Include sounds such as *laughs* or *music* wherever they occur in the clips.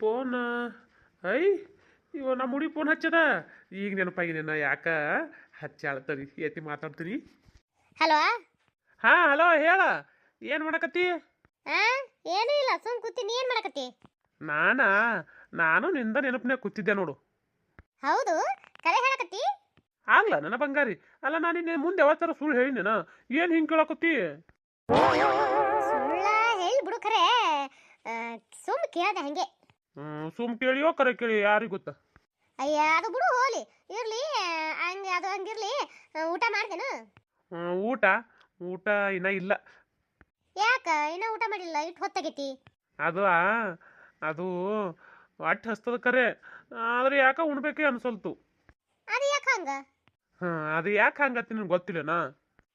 Phone I ಇವ ನಮ್ಮ ಹುಡುಗಿ ಫೋನ್ ಹಚ್ಚದ. ಈಗ ನೆನಪಾಗಿನ ಯಾಕ ಹಚ್ಚಾಳ ತಡಿ ಎತ್ತಿ ಮಾತಾಡ್ತೀನಿ. ಹಲೋ? ಹಾಂ ಹಲೋ ಹೇಳ. ಏನು ಮಾಡಕತ್ತಿ? ಆ ಏನೂ ಇಲ್ಲ ಸುಮ್ ಕೂತೀನಿ. ಏನ್ ಮಾಡಕತ್ತಿ? ನಾನಾ? ನಾನು ನಿಂದ ನೆನಪನೆ ಕೂತಿದ್ದೆ ನೋಡು. ಹೌದು ಕರೆ ಹೇಳಕತ್ತಿ? ಆಗ್ಲ ನನ್ನ ಬಂಗಾರಿ. ಅಲ್ಲ ನಾನು ನಿನ್ನೆ ಮುಂದೆ ಯಾವತ್ತಾರ ಸುಳ್ಳು ಹೇಳಿನೇನ ಏನು ಹಿಂಗೆ ಕೇಳಕತ್ತಿ? ಸುಳ್ಳ ಹೇಳಿ ಬಿಡು ಖರೆ ಆ, ಸುಮ್ ಕೇಳ್ದೆ ಹಂಗೆ. ಸುಮ್ ಕೇಳಿಯೋ ಕರೆ ಕೇಳಿ ಯಾರಿಗೆ ಗೊತ್ತ? ಅಯ್ಯ ಅದು ಬಿಡು ಹೋಲಿ ಇರ್ಲಿ ಹಂಗೆ ಅದು ಹಂಗಿರ್ಲಿ. ಊಟ ಮಾಡ್ದೇನು ಹ್ಮ್, ಊಟ? ಊಟ ಇನ್ನ ಇಲ್ಲ. ಯಾಕ? ಇನ್ನ ಊಟ ಮಾಡಿಲ್ಲ ಇಟ್ಟು ಹೊತ್ತಾಗೈತಿ. ಅದು ಅದು ಅಟ್ ಹಸ್ತದ ಕರೆ. ಆದ್ರೆ ಯಾಕ ಉಣ್ಬೇಕೆ ಅನ್ಸಲ್ತು. ಅದು ಯಾಕೆ ಹಂಗ? ಹಾ ಅದು ಯಾಕೆ ಹಂಗತ್ತಿ ನಿನ್ಗೆ ಗೊತ್ತಿಲ್ಲನಾ?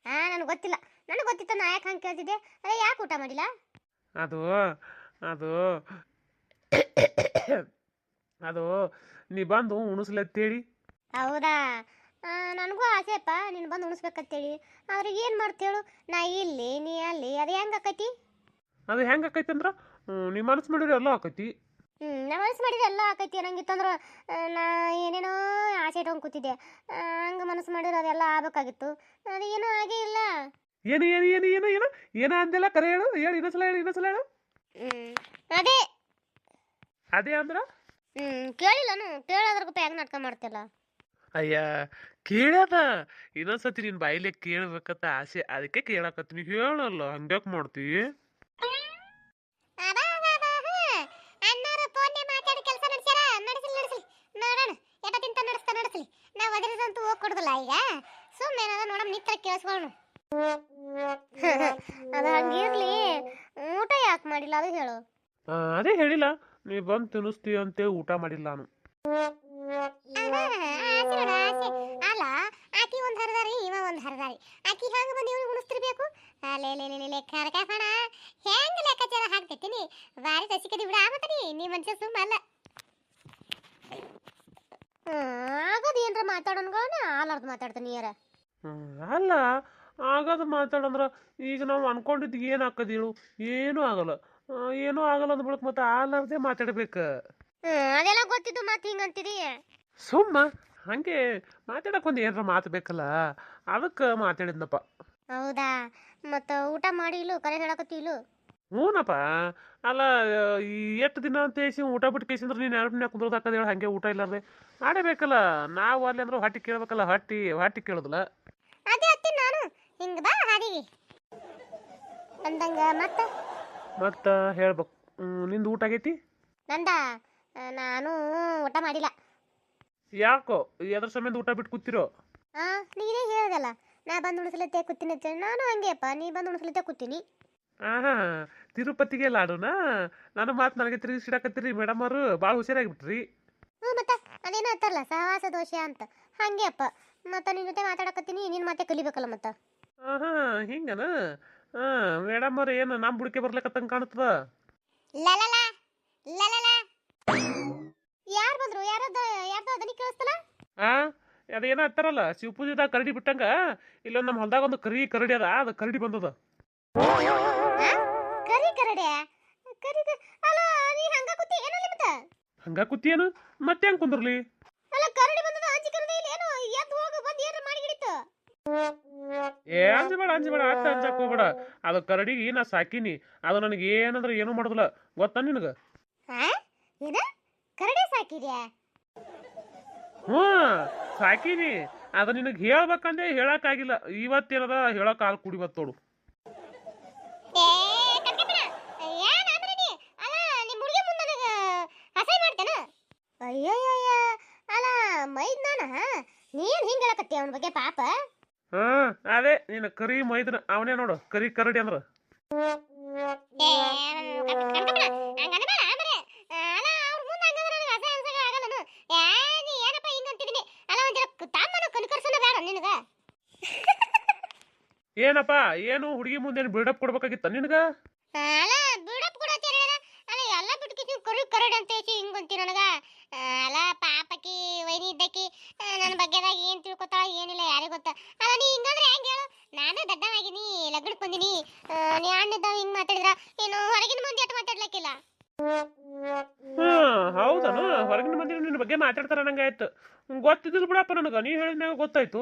ಹಾ ನನಗೆ ಗೊತ್ತಿಲ್ಲ. ನನಗೆ ಗೊತ್ತಿತ್ತು ನಾ ಯಾಕೆ ಹಂಗೆ ಕೇಳ್ತಿದ್ದೆ? ಅದೇ ಯಾಕೆ ಊಟ ಮಾಡಿಲ್ಲ? ಅದು ಅದು *coughs* ಅದು ನೀ ಬಂದು ಉಣಿಸ್ಲತ್ತೇಳಿ? ಹೌದಾ? ನನಗೂ ಆಸೆಪ್ಪ ನೀನು ಬಂದು ಉಣಿಸ್ಬೇಕಂತೇಳಿ. ಅವ್ರಿಗೆ ಏನು ಮಾಡ್ತೇಳು ನಾ ಇಲ್ಲಿ ನೀ ಅಲ್ಲಿ ಅದು ಹೆಂಗೆ ಆಕೈತಿ? ಅದು ಹೆಂಗೆ ಆಕೈತಿ ಅಂದ್ರೆ ನೀ ಮನಸ್ಸು ಮಾಡಿದ್ರೆ ಎಲ್ಲ ಆಕೈತಿ. ಹ್ಞೂ ನಾ ಮನಸ್ಸು ಮಾಡಿದ್ರೆ ಎಲ್ಲ ಆಕೈತಿ. ಅನ್ನಂಗಿತ್ತಂದ್ರೆ ನಾ ಏನೇನೋ ಆಸೆ ಇಟ್ಕೊಂಡು ಕೂತಿದ್ದೆ. ಹಂಗೆ ಮನಸ್ಸು ಮಾಡಿದ್ರೆ ಅದೆಲ್ಲ ಆಗಬೇಕಾಗಿತ್ತು. ಅದು ಏನೂ ಆಗೇ ಇಲ್ಲ. ಏನು ಏನು ಏನು ಏನು ಏನು? ಏನ ಅಂದೆಲ್ಲ? ಕರೆ ಹೇಳು ಹೇಳು ಇನ್ನೊಂದ್ಸಲ ಹೇಳು ಇನ್ನೊಂದ್ಸಲ ಹೇಳು. ಅದೇ ಅದೇ ಅಂದ್ರ? ಹ್ಞೂ ಕೇಳಿಲ್ಲನು ಕೇಳೋದ್ರ ಬಗ್ಗೆ ಹೆಂಗ್ ನಾಟಕ ಮಾಡ್ತಿಲ್ಲ? ಅಯ್ಯ ಕೇಳ್ಯದ. ಇನ್ನೊಂದ್ಸತಿ ನಿನ್ ಬಾಯಿಲೆ ಕೇಳ್ಬೇಕಂತ ಆಸೆ. ಅದಕ್ಕೆ ಕೇಳಕತ್ತೀನಿ ಹೇಳಲ್ಲ ಹಂಗ್ಯಾಕ್ ಮಾಡ್ತಿ? ಈಗ. ಸುಮ್ಮನೆ ಏನಾದ ನೋಡಮ್ ನಿತ್ರ ಕೇಳಿಸ್ಕೊಳ್ಳೋಣ *laughs* ಅದು ಹಂಗಿರ್ಲಿ. ಊಟ ಯಾಕೆ ಮಾಡಿಲ್ಲ ಅದು ಹೇಳು. ಅದೇ ಹೇಳಿಲ್ಲ. ನೀ ಬಂದು ತಿನ್ನಿಸ್ತೀವಿ ಅಂತೇಳಿ ಊಟ ಮಾಡಿಲ್ಲ ನಾನು. ಆಹಾ, ಆಸೆ ನೋಡು, ಆಸೆ. ಅಲ್ಲ ಆಕಿ ಒಂದ್ ಹರದಾರಿ ಇವ ಒಂದ್ ಹರದಾರಿ. ಆಕಿ ಹೆಂಗ್ ಬಂದು ಇವ್ನಿಗೆ ಉಣಿಸ್ತಿರ್ಬೇಕು? ಅಲ್ಲೇ ಕರ್ಕಫಣ ಹೆಂಗ್ ಲೆಕ್ಕಾಚಾರ ಹಾಕ್ತೈತಿನಿ ಬಾರಿ ಸಸಿಕದಿ ಬಿಡ ಆಗತ್ತನಿ ನೀ ಮನುಷ್ಯ ಸುಮ್ಮ ಅಲ್ಲ. ಆಗದ ಏನ್ರ ಮಾತಾಡೋನ್ಗಳನ್ನ ಆಲಾರ್ದು ಮಾತಾಡ್ತಾನೆ ಯಾರ? ಹ್ಮ್, ಅಲ್ಲ ಆಗದ ಮಾತಾಡಂದ್ರ ಈಗ ನಾವು ಅನ್ಕೊಂಡಿದ್ದು ಏನು ಹಾಕದ್ ಹೇಳು? ಏನೂ ಆಗಲ್ಲ. ಆ, ಏನೂ ಆಗಲ್ಲ ಅಂದ ಬಳಿಕ ಮತ್ತೆ ಆಲಾರ್ದೆ ಮಾತಾಡ್ಬೇಕು. ಅದೆಲ್ಲ ಗೊತ್ತಿದ್ದು ಮಾತು ಹಿಂಗಂತೀರಿ? ಸುಮ್ಮ ಹಂಗೆ ಮಾತಾಡಕ್ ಒಂದು ಏನಾರ ಮಾತು ಬೇಕಲ್ಲ ಅದಕ್ಕೆ ಮಾತಾಡಿದ್ನಪ್ಪ. ಹೌದಾ? ಮತ್ತ ಊಟ ಮಾಡಿ ಇಲ್ಲು ಕರೆ ಹೇಳಕತ್ತಿಲು ಹ್ಞೂನಪ್ಪ ಅಲ್ಲ ಈ ಎಷ್ಟು ದಿನ ಅಂತ ಹೇಳಿ ಊಟ ಬಿಟ್ಟು ಕೇಸಿಂದ್ರೆ ನೀನು ನೆನಪಿನ ಕುಂದ್ರದ ಹಾಕದ ಹೇಳಿ ಹಂಗೆ ಊಟ ಇಲ್ಲಾರ್ದೆ. ಮಾಡಬೇಕಲ್ಲ ನಾವು ಅಲ್ಲಿ ಅಂದ್ರೆ ಹೊಟ್ಟಿ ಕೇಳ್ಬೇಕಲ್ಲ ಹೊಟ್ಟಿ ಹೊಟ್ಟಿ ಕೇಳೋದಿಲ್ಲ. ಅದೇ ಹತ್ತಿ ನಾನು. ಹಿಂಗ ಬಾ ಹಾದಿಗೆ. ಅಂದಂಗ ಮತ್ತ? ಮತ್ತು ಹೇಳ್ಬೇಕು. ನಿಂದು ಊಟ ಆಗೈತಿ? ನಂದ? ನಾನು ಊಟ ಮಾಡಿಲ್ಲ. ಯಾಕೋ? ಎದ್ರ ಸಮಯದ ಊಟ ಬಿಟ್ಟು ಕೂತಿರೋ? ಆ ನೀನೇ ಹೇಳ್ದಲ್ಲ. ನಾ ಬಂದು ಉಣಿಸ್ಲತ್ತೆ ಕೂತೀನಿ ಅಂತ ನಾನು ಹಂಗೆಪ್ಪ ನೀ ಬಂದು ಉಣಿಸ್ಲತ್ತೆ ಕೂತೀನಿ. ಆಹಾ ತಿರುಪತಿಗೆ ಲಾಡುನಾ ನಾನು ಮಾತು ನನಗೆ ತಿರುಗಿಸಿಡಕತ್ತೀರಿ ಮೇಡಮ್ ಅವರು. ಭಾಳ ಹುಷಾರಾಗಿಬಿಟ್ರಿ. ಹ್ಞೂ ಮತ್ತೆ ಅದೇನೋ ಅಂತಾರಲ್ಲ ಸಹವಾಸ ದೋಷ ಅಂತ. ಹಂಗೆ ಅಪ್ಪ. ಮತ್ತೆ ನಿನ್ನ ಜೊತೆ ಮಾತಾಡಕತ್ತೀನಿ ನಿನ್ನ ಮತ್ತೆ ಕಲಿಬೇಕಲ್ಲ ಮತ್ತೆ. ಆಹಾ ಹಿಂಗನ? ಹಾಂ ಮೇಡಮ್ ಅವ್ರ ಏನು ನಮ್ಮ ಬುಡಕೆ ಬರ್ಲಿಕ್ಕತ್ತಂಗೆ ಕಾಣುತ್ತದ? ಲಲಲ ಲಲಲ. ಯಾರು ಬಂದ್ರು? ಯಾರದ ಯಾರ್ದೋ ದನಿ ಕೇಳಿಸ್ತಲ್ಲ? ಆ ಅದೇನೋ ಅಂತಾರಲ್ಲ ಶಿವಪೂಜೆದಾಗ ಕರಡಿ ಬಿಟ್ಟಂಗ ಇಲ್ಲೊಂದು ನಮ್ಮ ಹೊಲ್ದಾಗ ಒಂದು ಕರಿ ಕರಡಿ ಅದ ಅದು ಕರಡಿ ಬಂದದ? ಕರಿ ಕರಡೆ? ಕರಿ ಅಲ್ಲ ನೀ ಹಂಗ ಕೂತಿ ಮತ್ತೆ ಮತ್ತ ಹಂಗ ಕೂತಿಯೇನು ಮತ್ತೆ ಹೆಂಗ್ ಕುಂದ್ರಲಿ? ಏ ಅಂಜಬೇಡ ಅಂಜಬೇಡ ಅತ್ತ ಅಂಜಕ್ ಹೋಗ್ಬೇಡ. ಅದು ಕರಡಿಗೆ ನಾ ಸಾಕಿನಿ. ಅದು ನನಗೆ ಏನಂದ್ರೆ ಏನೂ ಮಾಡೋದಿಲ್ಲ. ಗೊತ್ತಾ ನಿನಗೆ? ಆ? ಏನ? ಕರಡಿ ಸಾಕಿದ್ಯಾ? ಹ್ಞೂ ಸಾಕಿನಿ. ಅದು ನಿನಗೆ ಹೇಳ್ಬೇಕಂದ್ರೆ ಹೇಳಕ್ಕಾಗಿಲ್ಲ. ಇವತ್ತೇನದ ಹೇಳಕ್ ಹಾಲು ಏ ಕಟ್ಕಪ್ಪನ ಏನ್ ಆದ್ರೆ ನೀ? ಅಲ್ಲ ನಿಮ್ಮ ಹುಡುಗಿ ಮುಂದೆ ನನಗೆ ಅಸಹ್ಯ ಮಾಡ್ತೇನ? ಅಯ್ಯಯ್ಯಯ್ಯ. ಅಲ್ಲ ಮೈದ್ ನಾನ ನೀನ್ ಹಿಂಗ್ ಹೇಳಕತ್ತಿ ಅವನ ಬಗ್ಗೆ ಪಾಪ? ಹಾ ಅದೇ ನೀನು ಕರಿ ಮೈದನ ಅವನೇ ನೋಡು ಕರಿ ಕರಡಿ ಅಂದ್ರ. ಏನಪ್ಪ ಏನು ಹುಡುಗಿ ಮುಂದೆ ಬಿಲ್ಡಪ್ ಕೊಡ್ಬೇಕಾಗಿತ್ತ ನಿನಗ ಅಲ್ಲ ಬಿಡಪ್ ಕೊಡತ್ತೀರ ಅಲ್ಲ ಎಲ್ಲ ಬಿಟ್ಕಿ ನೀವು ಕರು ಕರಡ್ ಅಂತ ಹೇಳಿ ಹಿಂಗ್ ಅಂತೀರ ನನಗ ಅಲ್ಲ ಪಾಪಕಿ ವೈನಿ ಇದ್ದಕಿ ನನ್ನ ಬಗ್ಗೆದಾಗ ಏನ್ ತಿಳ್ಕೊತಾಳ ಏನಿಲ್ಲ ಯಾರಿಗ್ ಗೊತ್ತ. ಅಲ್ಲ ನೀ ಹಿಂಗಂದ್ರೆ ಹೆಂಗೆ ಹೇಳು? ನಾನು ದಡ್ಡವಾಗಿನಿ ಲಗ್ನಕ್ಕೆ ಬಂದಿನಿ. ನೀ ನೀ ಅಣ್ಣಿದ್ದ ಹಿಂಗ್ ಮಾತಾಡಿದ್ರ? ಏನು ಹೊರಗಿನ ಮಂದಿ ಅಟ್ ಮಾತಾಡ್ಲಕ್ಕಿಲ್ಲ? ಹೌದನು. ಹೊರಗಿನ ಮಂದಿ ನಿನ್ನ ಬಗ್ಗೆ ಮಾತಾಡ್ತಾರ ನಂಗಾಯ್ತು ಗೊತ್ತಿದ್ದಿಲ್ಲ ಬಿಡಪ್ಪ ನನಗೆ. ನೀ ಹೇಳಿದ್ಮ್ಯಾಗ ಗೊತ್ತಾಯ್ತು.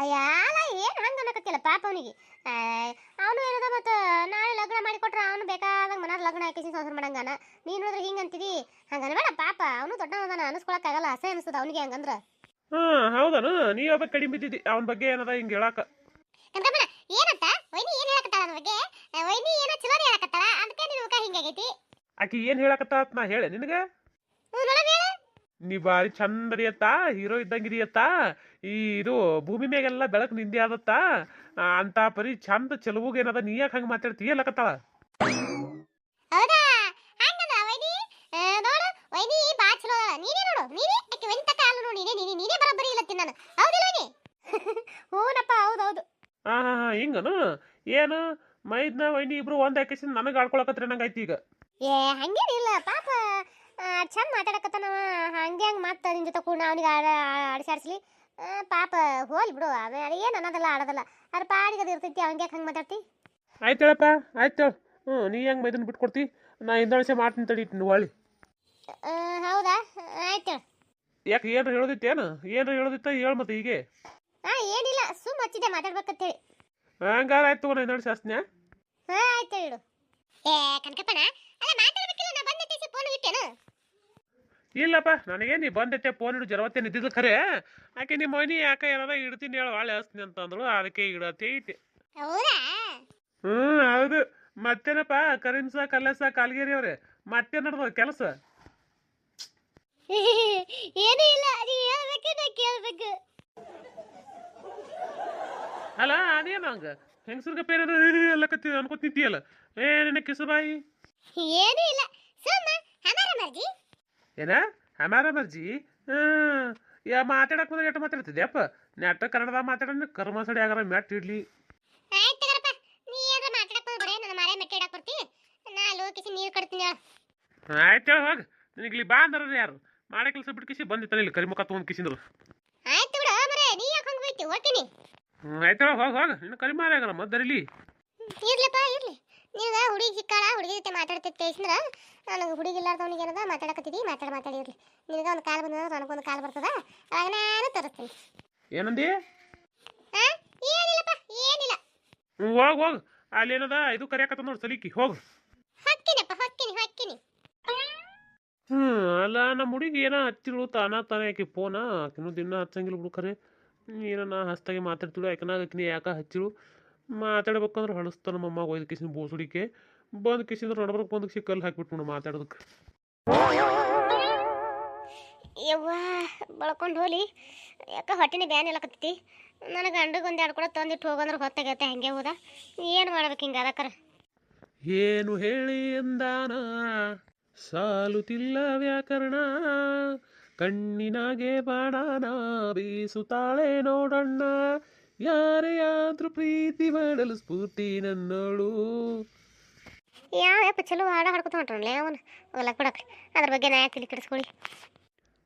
ಅಯ್ಯಾಲ ಏನು ಹಂಗೆ ಅನ್ನಕತ್ತಿಲ್ಲ ಪಾಪ ಅವನಿಗೆ. ಅವನು ಏನದ ಮತ್ತು ನಾಳೆ ಲಗ್ನ ಮಾಡಿ ಕೊಟ್ರೆ ಅವನು ಬೇಕಾದಾಗ ಮನ ಲಗ್ನ ಹಾಕಿಸಿ ಸಂಸಾರ ಮಾಡಂಗಾನ ನೀನು ನೋಡಿದ್ರೆ ಹಿಂಗೆ ಅಂತಿದಿ? ಹಂಗೆ ಅನ್ಬೇಡ ಪಾಪ. ಅವನು ದೊಡ್ಡವದಾನ ಅನಿಸ್ಕೊಳಕ್ಕಾಗಲ್ಲ. ಅಸಹ್ಯ ಅನಿಸ್ತದ ಅವನಿಗೆ ಹಂಗಂದ್ರೆ. ಹಾಂ ಹೌದನು. ನೀ ಒಬ್ಬ ಕಡಿಮೆ ಬಿದ್ದಿದ್ದಿ? ಅವನ ಬಗ್ಗೆ ಏನದ ಹಿಂಗೆ ಹೇಳಾಕ? ಕನಕಮ್ಮನ ಏನಂತ? ವೈನಿ ಏನು ಹೇಳಕತ್ತಾಳ ನನ್ನ ಬಗ್ಗೆ? ವೈನಿ ಏನೋ ಚಲೋನೇ ಹೇಳಕತ್ತಾಳ. ಅದಕ್ಕೆ ನಿನ್ನ ಮುಖ ಹಿಂಗಾಗೈತಿ ಆಕಿ ಏನು ಅಂತ ನಾ ಹೇಳೆ ನಿನಗೆ? ನೀ ಭಾರಿ ಚಂದ ಅಡಿಯತ್ತ ಹೀರೋ ಇದ್ದಂಗಿದೆಯತ್ತ ಈ ಇದು ಭೂಮಿ ಮ್ಯಾಗೆಲ್ಲ ಬೆಳಕು ನಿಂದೆ ಆದತ್ತ? ಅಂತ ಪರಿ ಚಂದ ಚೆಲುವುಗೇನದ ನೀ ಯಾಕೆ ಹಂಗೆ ಮಾತಾಡ್ತಿ? ಅಲ್ಲಕತ್ತಾಳ ಹೌದಾ ಹಂಗದ ವೈನಿ ಆ, ನೋಡು ವೈನಿ ಬಾ ಚಲೋ ಅದಾಳ ನೀನೇ ನೋಡು ನೀನೇ ಆಕೆ ವೈನಿ ತಕ್ಕ ಹಾಲು ನೋಡಿ ನೀನೇ ನೀನೇ ನೀನೇ ತಿನ್ನಾನು ಹೌದಿಲ್ಲ ನೀ *laughs* ಹೂನಪ್ಪ ಹೌದು ಹೌದು ಹಾಂ ಹಾಂ ಹಾಂ ಹಿಂಗನು? ಏನು? ಮೈದ್ನ ವೈನಿ ಇಬ್ರು ಒಂದ್ ಹಾಕಿಸಿ ನನಗೆ ಆಡ್ಕೊಳಕತ್ರಿ ಐತಿ ಈಗ. ಏ ಹಂಗೇನಿಲ್ಲ ಪಾಪ ಚಂದ ಮಾತಾಡಕತ್ತಾನವ. ಹಂಗೆ ಹಂಗೆ ಮತ್ತೆ ನಿನ್ನ ಜೊತೆ ಕೂಡ ಅವನಿಗೆ ಆಡ ಆಡಿಸಾಡ್ಸ್ಲಿ ಪಾಪ ಹೋಲ್ ಬಿಡು. ಅವೇ ಏನು ಅನ್ನೋದಲ್ಲ ಆಡೋದಲ್ಲ. ಅದ್ರ ಪಾಡಿಗೆ ಅದು ಇರ್ತೈತಿ ಅವಂಗೆ ಹಂಗೆ ಮಾತಾಡ್ತಿ? ಆಯ್ತು ಹೇಳಪ್ಪ ಆಯ್ತು ಹೇಳು. ಹ್ಞೂ ನೀ ಹೆಂಗೆ ಮೈದನ್ ಬಿಟ್ಕೊಡ್ತಿ? ನಾ ಹಿಂದಳಿಸೆ ಮಾಡ್ತೀನಿ ತಡಿ ಹೊಳ್ಳಿ ಆ, ಹೌದಾ? ಆಯ್ತು ಹೇಳು. ಯಾಕೆ ಏನ್ರ ಹೇಳೋದಿತ್ತೇನು? ಏನ್ರ ಹೇಳೋದಿತ್ತ ಹೇಳ ಮತ್ತೆ ಹೀಗೆ. ಹಾಂ ಏನಿಲ್ಲ ಸುಮ್ಮ ಹಚ್ಚಿದೆ ಮಾತಾಡ್ಬೇಕಂತೇಳಿ. ಹಂಗಾರ ಆಯ್ತು ನಾ ನೋಡಿ ಹಸ್ನ್ಯಾ ಹಾ? ಆಯ್ತು ಹೇಳು ಏ ಕನಕಪ್ಪನ ಅಲ್ಲ ಮಾತಾಡ್ಬೇಕಿಲ್ಲ ನಾ ತಿಸಿ ಫೋನ್ ಇಟ್ಟೇನು? ಇಲ್ಲಪ್ಪ ನನಗೆ ನೀ ಬಂದೈತೆ ಫೋನ್ ಹಿಡಿದು ಜರವತ್ತೆ ಇದ್ದಿದ್ದು ಖರೆ. ಆಕೆ ನಿಮ್ಮ ಮನಿ ಯಾಕೆ ಏನಾರ ಇಡ್ತೀನಿ ಹೇಳು ಒಳ್ಳೆ ಹಸ್ತೀನಿ ಅಂತಂದಳು ಅದಕ್ಕೆ ಇಡತ್ತೆ ಐತಿ ಹೌದಾ? ಹ್ಞೂ ಹೌದು. ಮತ್ತೇನಪ್ಪ ಕರಿಮ್ಸ ಕಲ್ಲಸ ಕಾಲ್ಗೇರಿ ಅವ್ರೆ ಮತ್ತೆ ನಡೆದ ಕೆಲಸ ಏನೂ ಇಲ್ಲ ನೀ ಹೇಳ್ಬೇಕು ನಾ ಕೇಳ್ಬೇಕು ಅಲ್ಲ ಅದೇನು ಹಂಗ ಹೆಂಗಸರ್ಗ ಪೇರ ಎಲ್ಲ ಕತ್ತಿ ಅನ್ಕೋತ ನಿಂತಿಯಲ್ಲ. ಏ ನಿನ್ನ ಕಿಸುಬಾಯಿ ಏನೂ ಇಲ್ಲ. ಸುಮ್ಮ ಹಮಾರ ಮರ್ಜಿ. ಏನ? ಹಮಾರ ಮರ್ಜಿ? ಹ್ಮ್ ಯಾ ಮಾತಾಡಕ್ ಬಂದ್ರೆ ಎಷ್ಟು ಮಾತಾಡ್ತಿದ್ಯಪ್ಪ ನೆಟ್ಟ ಕನ್ನಡದಾಗ ಮಾತಾಡೋಣ ಕರ್ಮ ಸಡಿ ಆಗಾರ ಮೆಟ್ ಇಡ್ಲಿ. ಆಯ್ತು ತಗರಪ್ಪ. ನೀ ಏನಾರ ಮಾತಾಡಕ್ ನನ್ನ ಮಾರೇ ಬರ್ತಿ. ನಾ ಲೋಕಿಸಿ ನೀರು ಹೇಳು. ಆಯ್ತು ಹೇಳಿ ಹೋಗ. ನಿನಗೆ ಇಲ್ಲಿ ಬಾ ಅಂದ್ರ ಯಾರು? ಮಾಡೋ ಕೆಲಸ ಬಿಟ್ಟು ಕಿಸಿ ಬಂದಿತ್ತಲ್ಲ ಇಲ್ಲಿ ಕರಿಮುಖ ತೊಗೊಂಡು ಕಿಸಿದ್ರು. ಆಯ್ತು ಬಿಡು ಮರೇ ನೀ ಯಾಕೆ ಹಂಗೆ ಹೋಯ್ತಿ? ಹೋಗ್ತೀನಿ. ಹ್ಞೂ ಆಯ್ತು ಹೋಗ. ಹೋಗ ನಿನ್ನ ಕರಿಮಾರ ಆಗಲ್ಲ ಮದ್ದರಿಲಿ ಇರ್ಲಿಪ್ಪ ಇರ್ಲಿ. ನೀವು ಹುಡುಗಿ ಸಿಕ್ಕಾಳ ಹುಡುಗಿ ಜೊತೆ ಮಾತಾಡ್ತಿತ್ತು ತಿಳಿಸಿದ್ರ ನನಗೆ ಹುಡುಗಿ ಇಲ್ಲಾರ್ದವನಿಗೆ ಏನದ? ಮಾತಾಡಕತ್ತಿದ್ದಿ ಮಾತಾಡ ಮಾತಾಡಿ ಇರ್ಲಿ. ನಿನಗೆ ಒಂದು ಕಾಲ್ ಬಂದ ನನಗೊಂದು ಕಾಲ್ ಬರ್ತದ? ಅವಾಗ ನಾನು ತರಿಸ್ತೀನಿ. ಏನಂದಿ? ಏನಿಲ್ಲಪ್ಪ ಏನಿಲ್ಲ. ಹ್ಞೂ ಹೋಗ ಅಲ್ಲಿ ಅಲ್ಲೇನದ? ಇದು ಕರಿಯಾಕತ್ತ ನೋಡಿ ಸಲಿಕಿ ಹೋಗು. ಹೊಕ್ಕಿನಪ್ಪ ಹೊಕ್ಕಿನಿ ಹೊಕ್ಕಿನಿ. ಹ್ಞೂ ಅಲ್ಲ ನಮ್ಮ ಹುಡುಗಿ ಏನೋ ಹಚ್ಚಿಳು ತಾನ ತಾನೇ ಆಕಿ ಫೋನ? ಆಕಿನೂ ದಿನ ಹಚ್ಚಂಗಿಲ್ಲ ಬಿಡು ಖರೆ ಏನೋ ನಾ ಹಸ್ತಾಗೆ ಮಾತಾಡ್ತಿಳು ಯಾಕನ ಆಕಿನ ಯಾಕೆ ಹಚ್ಚಿಳು ಮಾತಾಡ್ಬೇಕಂದ್ರೆ ನಮ್ಮ ನಮ್ಮಮ್ಮ ಒಯ್ದು ಕಿಸಿನ ಬೋಸುಡಿಕೆ. ಬಂದು ಕಿಸಿಂದ್ರೆ ನಡ್ಬರ್ಕ್ ಬಂದು ಕಿಸಿ ಕಲ್ಲು ಹಾಕ್ಬಿಟ್ಟು ಮಾತಾಡೋದಕ್ಕೆ. ಯವ್ವ ಬಳ್ಕೊಂಡು ಹೋಲಿ. ಯಾಕೆ ಹೊಟ್ಟೆನೇ ಬ್ಯಾನ್ ಎಲ್ಲಕತ್ತೈತಿ ನನ್ನ ಗಂಡಗೆ ಒಂದು ಎರಡು ಕೂಡ ತಂದಿಟ್ಟು ಹೋಗಂದ್ರೆ ಹೊತ್ತಾಗೈತೆ ಹಂಗೆ ಹೋದ. ಏನು ಮಾಡ್ಬೇಕು ಹಿಂಗೆ ಅದಕ್ಕರ? ಏನು ಹೇಳಿ ಎಂದಾನ ಸಾಲುತ್ತಿಲ್ಲ ವ್ಯಾಕರಣ. ಕಣ್ಣಿನಾಗೆ ಬಾಣಾನ ಬೀಸುತ್ತಾಳೆ ನೋಡಣ್ಣ. ಯಾರೇ ಆದ್ರೂ ಪ್ರೀತಿ ಮಾಡಲು ಸ್ಫೂರ್ತಿ ನನ್ನೋಳು. ಯಾವ ಯಪ್ಪ ಚಲೋ ಹಾಡ ಹಾಡ್ಕೊತ ಹೊಂಟ್ರಲ್ಲ ಅವನು. ಹೋಗಲ್ಲ ಕೊಡಕ್ಕೆ ಅದ್ರ ಬಗ್ಗೆ ನಾ ಯಾಕೆ ಕೆಡಿಸ್ಕೊಳ್ಳಿ.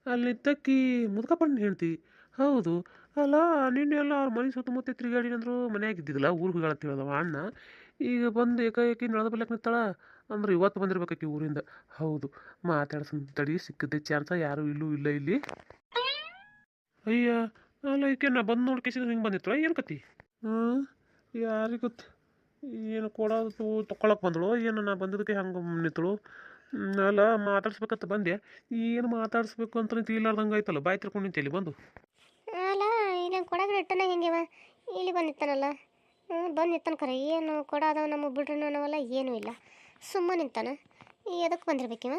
ಅಲ್ಲಿ ತಕ್ಕಿ ಮುದ್ಕಪ್ಪಣ್ಣ ಹೇಳ್ತಿ ಹೌದು ಅಲ್ಲ ನಿನ್ನೆಲ್ಲ ಅವ್ರ ಮನೆ ಸುತ್ತಮುತ್ತ ತಿರುಗಾಡಿನಂದ್ರು ಮನ್ಯಾಗ ಇದ್ದಿದ್ದಿಲ್ಲ ಊರಿಗೆ ಹೋಗ್ಯಾಳತ್ ಹೇಳ್ದವ ಅಣ್ಣ. ಈಗ ಬಂದು ಏಕಾಏಕಿ ನಳದ ಬಲ್ಲಕ್ಕೆ ನಿಂತಾಳ. ಅಂದ್ರೆ ಇವತ್ತು ಬಂದಿರ್ಬೇಕಾಕಿ ಊರಿಂದ. ಹೌದು ಮಾತಾಡ್ಸನ್ ತಡಿ ಸಿಕ್ಕಿದ್ದೆ. ಚಾನ್ಸ ಯಾರು ಇಲ್ಲೂ ಇಲ್ಲ ಇಲ್ಲಿ. ಅಯ್ಯ ಅಲ್ಲ ಈಕೆ ನಾ ಬಂದು ನೋಡಿ ಹಿಂಗೆ ಬಂದಿತ್ತು ಏನು ಕತಿ? ಹ್ಞೂ ಯಾರಿಗೆ ಗೊತ್ತು? ಏನು ಕೊಡೋದು ತೊಗೊಳಕ್ಕೆ ಬಂದಳು, ಏನು ನಾ ಬಂದಿದ್ದಕ್ಕೆ ಹಂಗೆ ನಿಂತಳು. ಅಲ್ಲ, ಮಾತಾಡ್ಸ್ಬೇಕಂತ ಬಂದೆ. ಏನು ಮಾತಾಡಿಸ್ಬೇಕು ಅಂತ ತಿಳಿಲಾರ್ದಂಗೆ ಆಯ್ತಲ್ಲ, ಬಾಯ್ ತಿರ್ಕೊಂಡು ನಿಂತಲ್ಲಿ ಬಂದು. ಅಲ್ಲ, ಇಲ್ಲಿ ಕೊಡಗ ರಿಟರ್ನ್ ಹೆಂಗೆ ಇಲ್ಲಿ ಬಂದಿತ್ತಾನಲ್ಲ. ಬಂದಿತ್ತಾನ ಖರೆ ಏನು ಕೊಡೋದವ ನಮ್ಮ ಬಿಡ್ರಿ ಅನ್ನೋವಲ್ಲ, ಏನೂ ಇಲ್ಲ. ಸುಮ್ಮನೆ ನಿಂತಾನ ಎದಕ್ಕೆ ಬಂದಿರ್ಬೇಕಿವ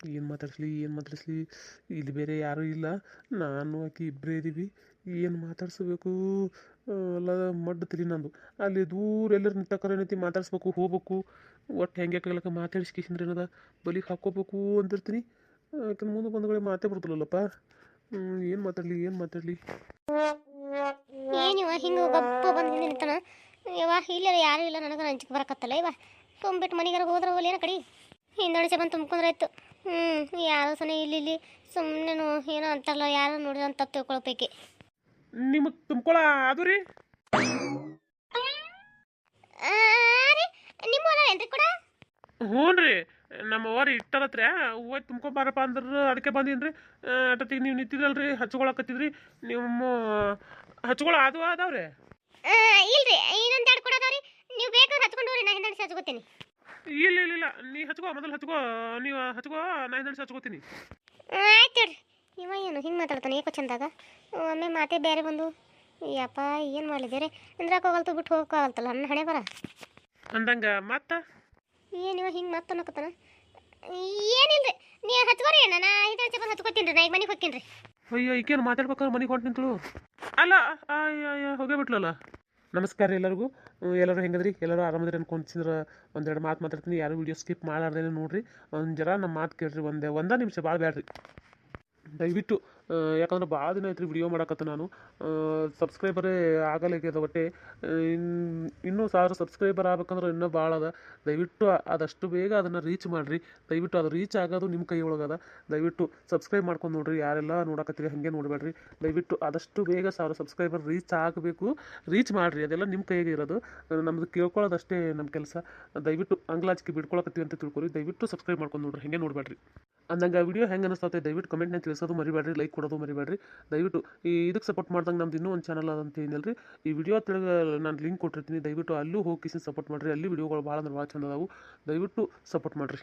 ಏನು ಮಾತಾಡಿಸ್ಲಿ ಏನು ಮಾತಾಡಿಸ್ಲಿ? ಇಲ್ಲಿ ಬೇರೆ ಯಾರೂ ಇಲ್ಲ. ನಾನು ಆಕಿ ಇಬ್ಬರೇ ಇದ್ದೀವಿ ಏನು ಮಾತಾಡಿಸ್ಬೇಕು? ಅಲ್ಲ ಮಡ್ಡು ನಂದು. ಅಲ್ಲಿ ದೂರ ಎಲ್ಲರೂ ನಿಂತಕರ ಏನೈತಿ ಮಾತಾಡಿಸ್ಬೇಕು ಹೋಗ್ಬೇಕು. ಒಟ್ಟು ಹೆಂಗೆ ಕಲಕ ಮಾತಾಡಿಸ್ಕಿಸಿದ್ರೆ ಏನದ? ಬಲಿಗೆ ಹಾಕ್ಕೋಬೇಕು ಅಂತಿರ್ತೀನಿ ಯಾಕಂದ್ರೆ ಮುಂದೆ ಬಂದಗಳೇ ಮಾತೇ ಬರ್ತಿಲ್ಲಲ್ಲಪ್ಪ. ಏನು ಮಾತಾಡಲಿ ಏನು ಮಾತಾಡಲಿ? ಏನಿವ ಹಿಂಗೆ ಗಪ್ಪ ಬಂದು ನಿಂತಾನ? ಇವ ಇಲ್ಲ ಯಾರೂ ಇಲ್ಲ. ನನಗೆ ಅಂಜಿಕೆ ಬರಕತ್ತಲ್ಲ ಇವ. ತುಂಬಿಟ್ಟು ಮನೆಗಾರ ಹೋದ್ರೆ ಹೋಲೇನ ಕಡಿ. ಹಿಂದೊಳಿಸೆ ಬಂದು ತುಂಬ್ಕೊಂಡ್ರೆ ಆಯ್ತು. ಹ್ಞೂ ಯಾರೋ ಸೊನ್ನೆ ಇಲ್ಲಿ ಇಲ್ಲಿ. ಸುಮ್ಮನೆ ಏನೋ ಅಂತಾರಲ್ಲ ಯಾರೋ ನೋಡಿದ್ರೆ ಅಂತ ತಪ್ಪು ತಿಳ್ಕೊಳ್ಬೇಕಿ. ನಿಮಗೆ ತುಂಬ್ಕೊಳ ಅದು ರೀ. ನಿಮ್ಮ ಹೊಲ ಏನ್ರಿ ಕೂಡ? ಹ್ಞೂ ರೀ ನಮ್ಮ ಇಟ್ಟಲತ್ರ ಇಟ್ಟರತ್ರ ಹೂವು ತುಂಬ್ಕೊಬಾರಪ್ಪ ಅಂದ್ರೆ ಅದಕ್ಕೆ ಬಂದಿನ್ರಿ. ರೀ ಅಟತ್ತಿಗೆ ನೀವು ನಿಂತಿರಲ್ರಿ ಹಚ್ಕೊಳಕತ್ತಿದ್ರಿ. ನಿಮ್ಮ ಹಚ್ಕೊಳ ಅದು ಅದಾವ್ರಿ ಇಲ್ರಿ ಇನ್ನೊಂದು ಎರಡು ಕೊಡೋದವ್ರಿ ನೀವು ಬೇಕಾದ್ರೆ ಹಚ್ಕೊಂಡು ಹೋಗ್ರಿ ನಾ ಹಿಂದೆ ಹಚ್ಕೋತೀನಿ ಇಲ್ಲ ಇಲ್ಲ ಇಲ್ಲ. ನೀ ಹಚ್ಕೋ ಮೊದಲು ಹಚ್ಕೋ ನೀವು ಹಚ್ಕೋ ನಾ ಹಿಂದೆ ಹಚ್ಕೋತೀನಿ ಆಯ್ತು ಇವ ಏನು ಹಿಂಗೆ ಮಾತಾಡ್ತಾನೆ ಏಕೋ ಚಂದಾಗ. ಒಮ್ಮೆ ಮಾತೇ ಬೇರೆ ಬಂದು ಯಪ್ಪ ಏನು ಮಾಡಲಿದೆ ರೀ ನಿಂದ್ರಾಕ್ ಹೋಗಲ್ತು ಬಿಟ್ಟು ಹೋಗೋಕ್ಕಾಗಲ್ತಲ್ಲ ನನ್ನ ಹಣೆ ಬರ. ಅಂದಂಗ ಮತ್ತ? ಏನು ಇವ ಹಿಂಗೆ ಮತ್ತೆ ಅನ್ನಕತ್ತಾನ? ಏನಿಲ್ರಿ ನೀ ಹಚ್ಕೋರಿ ನಾ ಐದು ಬಂದು ಹತ್ಕೋತೀನಿ ರೀ ನಾ ಈಗ ಮನೆಗೆ ಹೋಗ್ತೀನಿ ರೀ. ಅಯ್ಯೋ ಈಕೇನು ಮಾತಾಡ್ಬೇಕಾದ್ರೆ ಮನೆಗೆ ಹೊಂಟು ನಿಂತಳು. ಅಲ್ಲ ಅಯ್ಯೋ ಹೋಗೇ ಬಿಟ್ಲಲ್ಲ? ನಮಸ್ಕಾರ ರೀ ಎಲ್ಲರಿಗೂ. ಎಲ್ಲರೂ ಹೆಂಗದ್ರಿ? ಎಲ್ಲರೂ ಆರಾಮದ್ರಿ ಅನ್ಕೊಂತಿದ್ರ ಒಂದೆರಡು ಮಾತು ಮಾತಾಡ್ತೀನಿ. ಯಾರು ವೀಡಿಯೋ ಸ್ಕಿಪ್ ಮಾಡಾರ್ದೇನೆ ನೋಡ್ರಿ. ಒಂದು ಜರ ನಮ್ಮ ಮಾತು ಕೇಳ್ರಿ ಒಂದೇ ಒಂದೇ ನಿಮಿಷ ಭಾಳ ಬೇಡ್ರಿ ದಯವಿಟ್ಟು ಯಾಕಂದ್ರೆ ಭಾಳ ದಿನ ಐತ್ರಿ ವಿಡಿಯೋ ಮಾಡಕತ್ತ ನಾನು. ಸಬ್ಸ್ಕ್ರೈಬರೇ ಆಗಲಿಕ್ಕೆ ಒಟ್ಟೆ. ಇನ್ನು ಸಾವಿರ ಸಬ್ಸ್ಕ್ರೈಬರ್ ಆಗ್ಬೇಕಂದ್ರೆ ಇನ್ನೂ ಭಾಳ ಅದ. ದಯವಿಟ್ಟು ಅದಷ್ಟು ಬೇಗ ಅದನ್ನು ರೀಚ್ ಮಾಡಿರಿ. ದಯವಿಟ್ಟು ಅದು ರೀಚ್ ಆಗೋದು ನಿಮ್ಮ ಕೈ ಒಳಗದ. ದಯವಿಟ್ಟು ಸಬ್ಸ್ಕ್ರೈಬ್ ಮಾಡ್ಕೊಂಡು ನೋಡಿರಿ. ಯಾರೆಲ್ಲ ನೋಡಕತ್ತೀರಿ ಹಾಗೆ ನೋಡಬೇಡ್ರಿ. ದಯವಿಟ್ಟು ಆದಷ್ಟು ಬೇಗ ಸಾವಿರ ಸಬ್ಸ್ಕ್ರೈಬರ್ ರೀಚ್ ಆಗಬೇಕು. ರೀಚ್ ಮಾಡಿರಿ. ಅದೆಲ್ಲ ನಿಮ್ಮ ಕೈಗೆ ಇರೋದು. ನಮ್ದು ಕೇಳ್ಕೊಳ್ಳೋದಷ್ಟೇ ನಮ್ಮ ಕೆಲಸ. ದಯವಿಟ್ಟು ಅಂಗ್ಲಾಚಿಕೆ ಬಿಡ್ಕೊಳಕತ್ತೀವಿ ಅಂತ ತಿಳ್ಕೊರಿ. ದಯವಿಟ್ಟು ಸಬ್ಸ್ಕ್ರೈಬ್ ಮಾಡ್ಕೊಂಡು ನೋಡ್ರಿ. ಹಾಗೆ ನೋಡಬೇಡ್ರಿ. ಅಂದಂಗೆ ವಿಡಿಯೋ ಹೆಂಗೆ ಅನಿಸ್ತೈತೆ ದಯವಿಟ್ಟು ಕಮೆಂಟ್ನ ತಿಳಿಸೋದು ಮರಿಬೇಡ್ರಿ. ಲೈಕ್ ಕೊಡೋದು ಮರಿಬೇಡ್ರಿ. ದಯವಿಟ್ಟು ಈ ಇದಕ್ಕೆ ಸಪೋರ್ಟ್ ಮಾಡ್ದಂಗೆ ನಮ್ದು ಇನ್ನೂ ಒಂದು ಚಾನಲ್ ಅದಂತ ಏನಿಲ್ರಿ ಈ ವಿಡಿಯೋ ತೆಳಗೆ ನಾನು ಲಿಂಕ್ ಕೊಟ್ಟಿರ್ತೀನಿ. ದಯವಿಟ್ಟು ಅಲ್ಲೂ ಹೋಗಿ ಸಪೋರ್ಟ್ ಮಾಡಿರಿ. ಅಲ್ಲಿ ವಿಡಿಯೋಗಳು ಭಾಳ ಅಂದ್ರೆ ಭಾಳ ಚಂದ ಅದಾವು. ದಯವಿಟ್ಟು ಸಪೋರ್ಟ್ ಮಾಡಿರಿ.